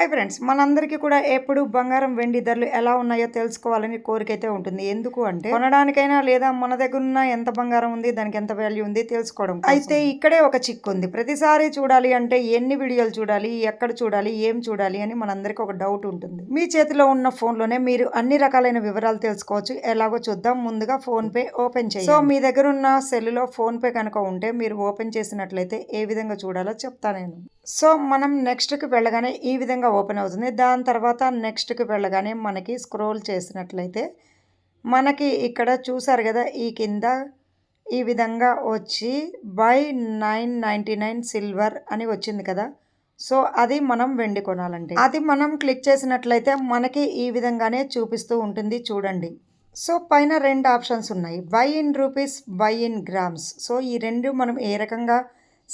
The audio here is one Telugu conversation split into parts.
హాయ్ ఫ్రెండ్స్ మనందరికీ కూడా ఎప్పుడు బంగారం వెండి ధరలు ఎలా ఉన్నాయో తెలుసుకోవాలని కోరికైతే ఉంటుంది. ఎందుకు అంటే కొనడానికైనా లేదా మన దగ్గర ఉన్న ఎంత బంగారం ఉంది దానికి ఎంత వాల్యూ ఉంది తెలుసుకోవడం అయితే ఇక్కడే ఒక చిక్కు ఉంది. ప్రతిసారి చూడాలి అంటే ఎన్ని వీడియోలు చూడాలి ఎక్కడ చూడాలి ఏం చూడాలి అని మనందరికీ ఒక డౌట్ ఉంటుంది. మీ చేతిలో ఉన్న ఫోన్లోనే మీరు అన్ని రకాలైన వివరాలు తెలుసుకోవచ్చు. ఎలాగో చూద్దాం ముందుగా ఫోన్ పే ఓపెన్ చేయండి. సో మీ దగ్గర ఉన్న సెల్లులో ఫోన్ పే కనుక ఉంటే మీరు ఓపెన్ చేసినట్లయితే ఏ విధంగా చూడాలో చెప్తా నేను. సో మనం నెక్స్ట్కి వెళ్ళగానే ఈ విధంగా ఓపెన్ అవుతుంది. దాని తర్వాత నెక్స్ట్కి వెళ్ళగానే మనకి స్క్రోల్ చేసినట్లయితే మనకి ఇక్కడ చూసారు కదా ఈ కింద ఈ విధంగా వచ్చి buy nine ninety nine silver అని వచ్చింది కదా. సో అది మనం వెండి కొనాలండి. అది మనం క్లిక్ చేసినట్లయితే మనకి ఈ విధంగానే చూపిస్తూ ఉంటుంది చూడండి. సో పైన రెండు ఆప్షన్స్ ఉన్నాయి. Buy in rupees buy in grams. So ఈ రెండు మనం ఏ రకంగా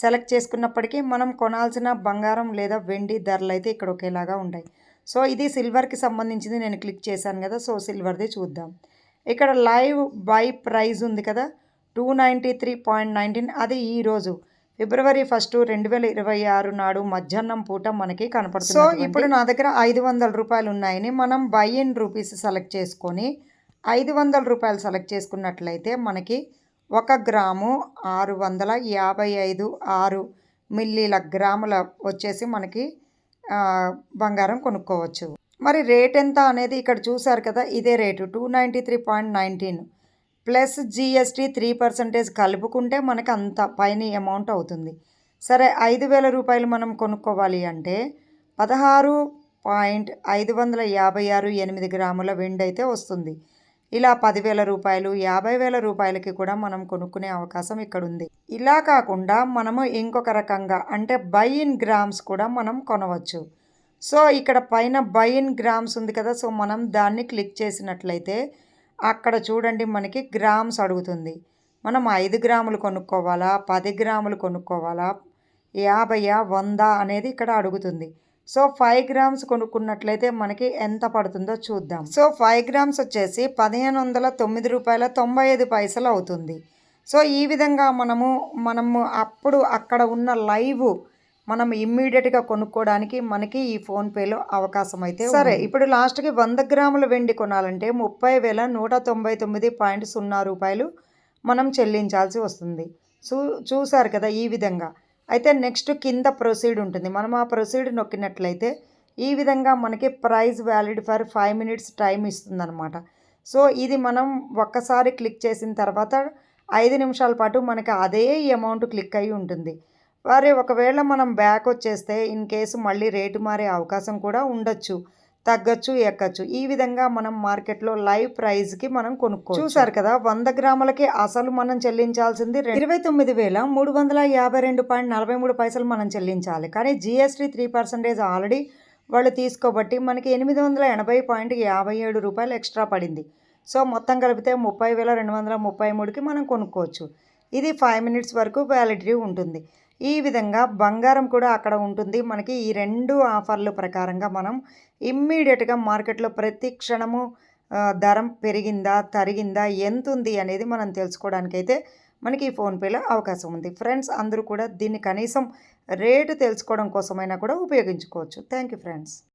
సెలెక్ట్ చేసుకున్నప్పటికీ మనం కొనాల్సిన బంగారం లేదా వెండి ధరలు అయితే ఇక్కడ ఒకేలాగా ఉంటాయి. సో ఇది సిల్వర్కి సంబంధించింది నేను క్లిక్ చేశాను కదా సో సిల్వర్ది చూద్దాం. ఇక్కడ లైవ్ బై ప్రైజ్ ఉంది కదా two ninety three point nineteen. అది ఈరోజు ఫిబ్రవరి ఫస్ట్ రెండు వేల ఇరవై ఆరు నాడు మధ్యాహ్నం పూట మనకి కనపడుతుంది సో ఇప్పుడు నా దగ్గర ఐదు వందల రూపాయలు ఉన్నాయని మనం బై ఇన్ రూపీస్ సెలెక్ట్ చేసుకొని ఐదు వందల రూపాయలు సెలెక్ట్ చేసుకున్నట్లయితే మనకి ఒక గ్రాము ఆరు వందల యాభై ఐదు ఆరు మిల్లీల గ్రాముల వచ్చేసి మనకి బంగారం కొనుక్కోవచ్చు. మరి రేట్ ఎంత అనేది ఇక్కడ చూసారు కదా ఇదే rate two ninety three point nineteen. Plus GST three percentage కలుపుకుంటే మనకి అంత పైన అమౌంట్ అవుతుంది. సరే ఐదు వేల రూపాయలు మనం కొనుక్కోవాలి అంటే పదహారు పాయింట్ ఐదు వందల యాభై ఆరు ఎనిమిది గ్రాముల వెండి అయితే వస్తుంది. ఇలా పదివేల రూపాయలు యాభై వేల రూపాయలకి కూడా మనం కొనుక్కునే అవకాశం ఇక్కడ ఉంది ఇలా కాకుండా మనము ఇంకొక రకంగా అంటే బై ఇన్ గ్రామ్స్ కూడా మనం కొనవచ్చు. సో ఇక్కడ పైన బై ఇన్ గ్రామ్స్ ఉంది కదా సో మనం దాన్ని క్లిక్ చేసినట్లయితే అక్కడ చూడండి మనకి గ్రామ్స్ అడుగుతుంది. మనం ఐదు గ్రాములు కొనుక్కోవాలా పది గ్రాములు కొనుక్కోవాలా యాభైయా వంద అనేది ఇక్కడ అడుగుతుంది. సో ఫైవ్ గ్రామ్స్ కొనుక్కున్నట్లయితే మనకి ఎంత పడుతుందో చూద్దాం. సో ఫైవ్ గ్రామ్స్ వచ్చేసి పదిహేను వందల తొమ్మిది రూపాయల తొంభై ఐదు పైసలు అవుతుంది. సో ఈ విధంగా మనము మనము అప్పుడు అక్కడ ఉన్న లైవ్ మనం ఇమ్మీడియట్గా కొనుక్కోవడానికి మనకి ఈ ఫోన్పేలో అవకాశం అయితే సరే ఇప్పుడు లాస్ట్కి వంద గ్రాముల వెండి కొనాలంటే ముప్పై వేల నూట తొంభై తొమ్మిది పాయింట్ సున్నా రూపాయలు మనం చెల్లించాల్సి వస్తుంది. చూ చూసారు కదా ఈ విధంగా. అయితే నెక్స్ట్ కింద ప్రొసీడ్ ఉంటుంది. మనం ఆ ప్రొసీడ్ నొక్కినట్లయితే ఈ విధంగా మనకి price valid for five minutes time ఇస్తుందన్నమాట. So ఇది మనం ఒక్కసారి క్లిక్ చేసిన తర్వాత ఐదు నిమిషాల పాటు మనకి అదే అమౌంట్ క్లిక్ అయి ఉంటుంది. మరి ఒకవేళ మనం బ్యాక్ వచ్చేస్తే ఇన్ కేసు మళ్ళీ రేటు మారే అవకాశం కూడా ఉండొచ్చు. తగ్గచ్చు ఎక్కచ్చు. ఈ విధంగా మనం మార్కెట్లో లైవ్ ప్రైస్కి మనం కొనుక్కో చూసారు కదా వంద గ్రాములకి అసలు మనం చెల్లించాల్సింది ఇరవై తొమ్మిది వేల మూడు వందల యాభై రెండు పాయింట్ నలభై మూడు పైసలు మనం చెల్లించాలి. కానీ జిఎస్టీ త్రీ పర్సెంటేజ్ ఆల్రెడీ వాళ్ళు తీసుకోబట్టి మనకి ఎనిమిది వందల ఎనభై పాయింట్ యాభై ఏడు రూపాయలు ఎక్స్ట్రా పడింది. సో మొత్తం కలిపితే ముప్పై వేల రెండు వందల ముప్పై మూడుకి మనం కొనుక్కోవచ్చు. ఇది ఫైవ్ మినిట్స్ వరకు వ్యాలిడిటీ ఉంటుంది. ఈ విధంగా బంగారం కూడా అక్కడ ఉంటుంది. మనకి ఈ రెండు ఆఫర్లు ప్రకారంగా మనం ఇమ్మీడియట్గా మార్కెట్లో ప్రతి క్షణము ధరం పెరిగిందా తరిగిందా ఎంత ఉంది అనేది మనం తెలుసుకోవడానికైతే మనకి ఈ ఫోన్పేలో అవకాశం ఉంది. ఫ్రెండ్స్ అందరూ కూడా దీన్ని కనీసం రేటు తెలుసుకోవడం కోసమైనా కూడా ఉపయోగించుకోవచ్చు. Thank you friends.